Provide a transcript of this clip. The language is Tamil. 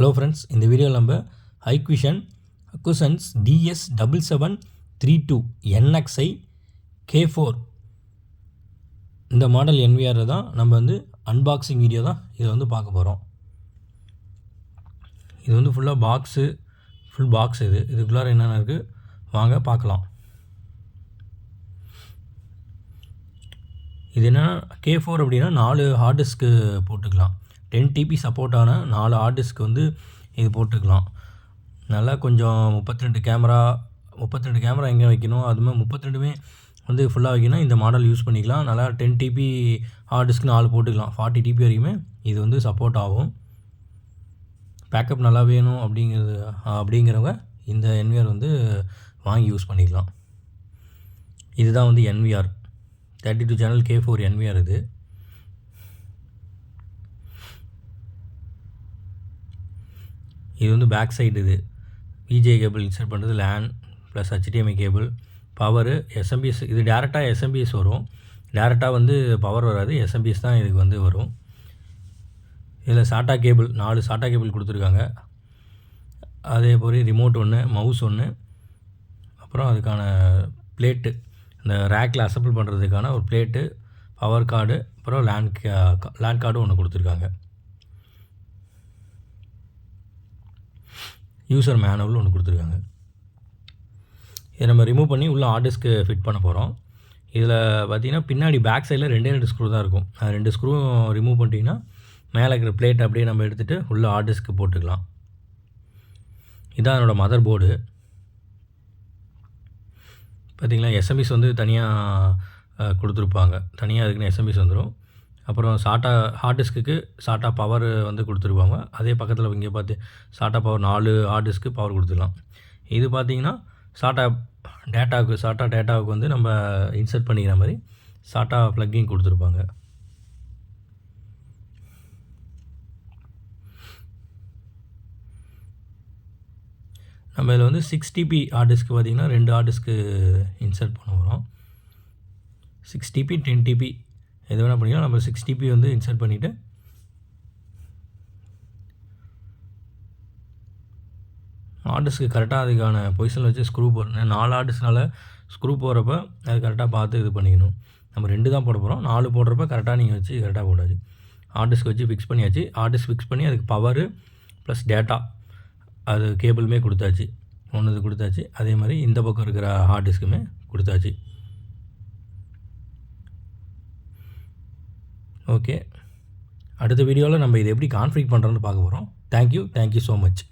ஹலோ ஃப்ரெண்ட்ஸ் இந்த வீடியோவில் நம்ம Hikvision AcuSense DS double seven three two NXI K four இந்த மாடல் என்விஆரில் தான் நம்ம வந்து அன்பாக்சிங் வீடியோ தான் இதை வந்து பார்க்க போகிறோம் இது வந்து ஃபுல்லாக பாக்ஸு ஃபுல் பாக்ஸ் இது. இதுக்குள்ளார என்னென்ன இருக்குது வாங்க பார்க்கலாம். இது என்னென்னா கே ஃபோர் அப்படின்னா நாலு ஹார்ட் டிஸ்க்கு போட்டுக்கலாம். டென் டிபி சப்போர்ட்டான நாலு ஹார்ட் டிஸ்க் வந்து இது போட்டுக்கலாம். நல்லா கொஞ்சம் முப்பத்தி ரெண்டு கேமரா முப்பத்தி ரெண்டு கேமரா எங்கே வைக்கணும்? அதுமாதிரி முப்பத்தி ரெண்டுமே வந்து ஃபுல்லாக வைக்கணும் இந்த மாடல் யூஸ் பண்ணிக்கலாம். நல்லா டென் டிபி ஹார்ட் டிஸ்க் நாலு போட்டுக்கலாம். ஃபார்ட்டி டிபி வரைக்குமே இது வந்து சப்போர்ட் ஆகும். பேக்கப் நல்லா வேணும் அப்படிங்கிறது அப்படிங்கிறவங்க இந்த என்விஆர் வந்து வாங்கி யூஸ் பண்ணிக்கலாம். இதுதான் வந்து NVR thirty two channel K four NVR இது. இது வந்து பேக் சைடு இது. விஜே கேபிள் இன்சர்ட் பண்ணுறது LAN plus HDMI cable power SMPS இது டேரெக்டாக எஸ்எம்பிஎஸ் வரும். டேரெக்டாக வந்து பவர் வராது எஸ்எம்பிஎஸ் தான் இதுக்கு வந்து வரும். இதில் சாட்டா கேபிள் நாலு சாட்டா கேபிள் கொடுத்துருக்காங்க. அதே போல் ரிமோட் ஒன்று மவுஸ் ஒன்று அப்புறம் அதுக்கான பிளேட்டு இந்த ரேக்கில் அசம்பிள் பண்ணுறதுக்கான ஒரு பிளேட்டு பவர் கார்டு அப்புறம் லேண்ட் லேண்ட் கார்டும் ஒன்று கொடுத்துருக்காங்க. யூசர் மேனுவல் ஒன்று கொடுத்துருக்காங்க. இதை நம்ம ரிமூவ் பண்ணி உள்ளே ஆர்டிஸ்க்கு ஃபிட் பண்ண போகிறோம் இதில் பார்த்திங்கன்னா பின்னாடி பேக் சைடில் ரெண்டே ரெண்டு ஸ்க்ரூ தான் இருக்கும். அது ரெண்டு ஸ்க்ரூவும் ரிமூவ் பண்ணிட்டீங்கன்னா மேலே இருக்கிற பிளேட் அப்படியே நம்ம எடுத்துகிட்டு உள்ளே ஆர்டிஸ்க்கு போட்டுக்கலாம். இதான் என்னோடய மதர் போர்டு பார்த்திங்களா எஸ்எம்எஸ் வந்து தனியாக கொடுத்துருப்பாங்க. தனியாக அதுக்குன்னு எஸ்எம்எஸ் வந்துடும் அப்புறம் SATA hard disk SATA power வந்து கொடுத்துருப்பாங்க அதே பக்கத்தில் இங்கே பார்த்து சாட்டா பவர் நாலு ஹார்ட் டிஸ்க்கு பவர் கொடுத்துக்கலாம் இது பார்த்திங்கன்னா சாட்டா டேட்டாவுக்கு சாட்டா டேட்டாவுக்கு வந்து நம்ம இன்சர்ட் பண்ணிக்கிற மாதிரி சாட்டா ப்ளக்கிங் கொடுத்துருப்பாங்க. நம்ம இதில் வந்து சிக்ஸ் டிபி ஹார்ட் டிஸ்க்கு பார்த்திங்கன்னா ரெண்டு ஹார்ட் டிஸ்க்கு இன்சர்ட் பண்ண போகிறோம் சிக்ஸ் டிபி டென் டிபி எது வேணால் பண்ணிக்கலாம். நம்ம சிக்ஸ் டிபி வந்து இன்சர்ட் பண்ணிவிட்டு ஆர்டர்ஸ்க்கு கரெக்டாக அதுக்கான பொசிஷனில் வச்சு ஸ்க்ரூ போடணும் நாலு ஆர்டர்ஸ்னால ஸ்க்ரூ போடுறப்ப அது கரெக்டாக பார்த்து இது பண்ணிக்கணும். நம்ம ரெண்டு தான் போட போகிறோம் நாலு போடுறப்ப கரெக்டாக நீங்கள் வச்சு கரெக்டாக போடாது ஆர்டர்ஸ்க்கு வச்சு ஃபிக்ஸ் பண்ணியாச்சு. ஆர்டர்ஸ் ஃபிக்ஸ் பண்ணி அதுக்கு பவரு ப்ளஸ் டேட்டா அது கேபிளுமே கொடுத்தாச்சு. ஒன்று கொடுத்தாச்சு. அதே மாதிரி இந்த பக்கம் இருக்கிற ஹார்ட் டிஸ்க்குமே கொடுத்தாச்சு. ஓகே அடுத்த வீடியோவில் நம்ம இதை எப்படி கான்ஃபிக் பண்ணுறோன்னு பார்க்க போகிறோம் தேங்க்யூ தேங்க்யூ ஸோ மச்